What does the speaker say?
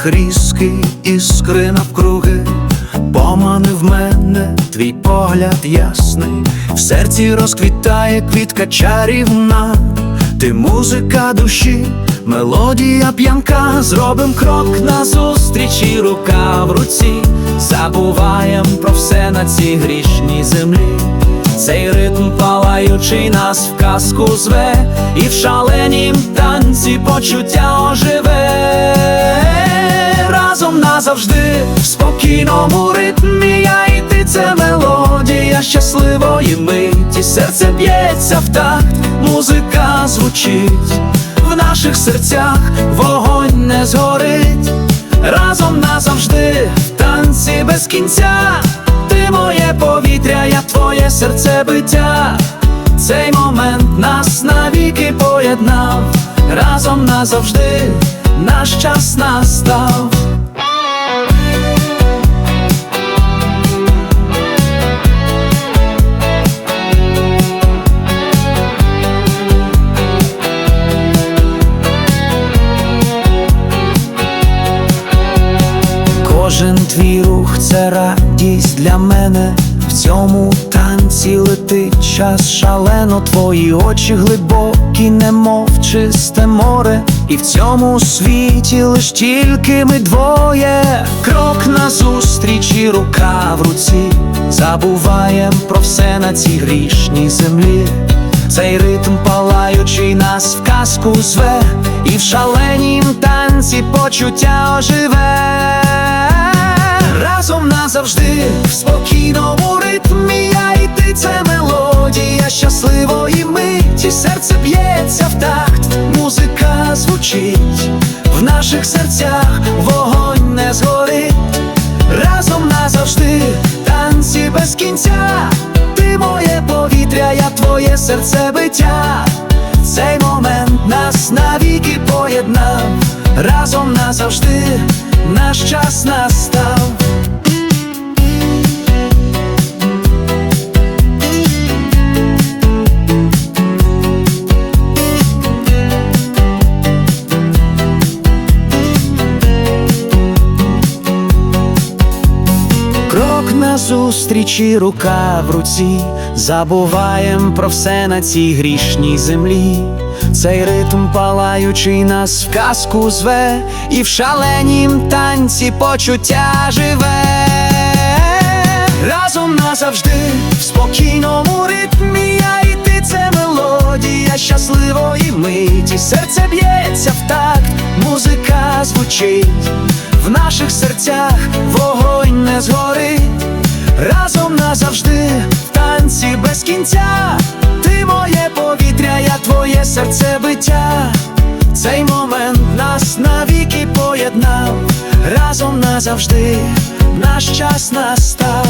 очах різкий іскри навкруги, поманив мене твій погляд ясний, в серці розквітає квітка чарівна, ти музика душі, мелодія п'янка, зробим крок назустріч і рука в руці, забуваєм про все на цій грішній землі. Цей ритм палаючий нас в казку зве, і в шаленім танці почуття оживе разом назавжди, в спокійному ритмі я і ти це мелодія щасливої миті, серце б'ється в такт, музика звучить, в наших серцях вогонь не згорить, разом назавжди, в танці без кінця. Ти моє повітря, я твоє серцебиття. Цей момент нас навіки поєднав, разом назавжди наш час настав. Кожен твій рух це радість для мене. В цьому танці летить час шалено, твої очі глибокі, немов чисте море. І в цьому світі лиш тільки ми двоє. Крок назустріч і рука в руці. Забуваєм про все на цій грішній землі. Цей ритм палаючий нас в казку зве, і в шаленім танці почуття оживе. Разом назавжди в спокійному ритмі я і ти це мелодія щасливої миті, серце б'ється в такт, музика звучить, в наших серцях вогонь не згорить. Разом назавжди танці без кінця, ти моє повітря, я твоє серцебиття. Цей момент нас навіки поєднав, разом назавжди наш час настав. Назустріч рука в руці, забуваєм про все на цій грішній землі. Цей ритм палаючий нас в казку зве, і в шаленім танці почуття живе. Разом назавжди, в спокійному ритмі я і ти це мелодія щасливої миті, серце б'ється в такт, музика звучить, в наших серцях вогонь не згорить. Назавжди, в танці без кінця, ти моє повітря, я твоє серцебиття. Цей момент нас навіки поєднав, разом назавжди наш час настав.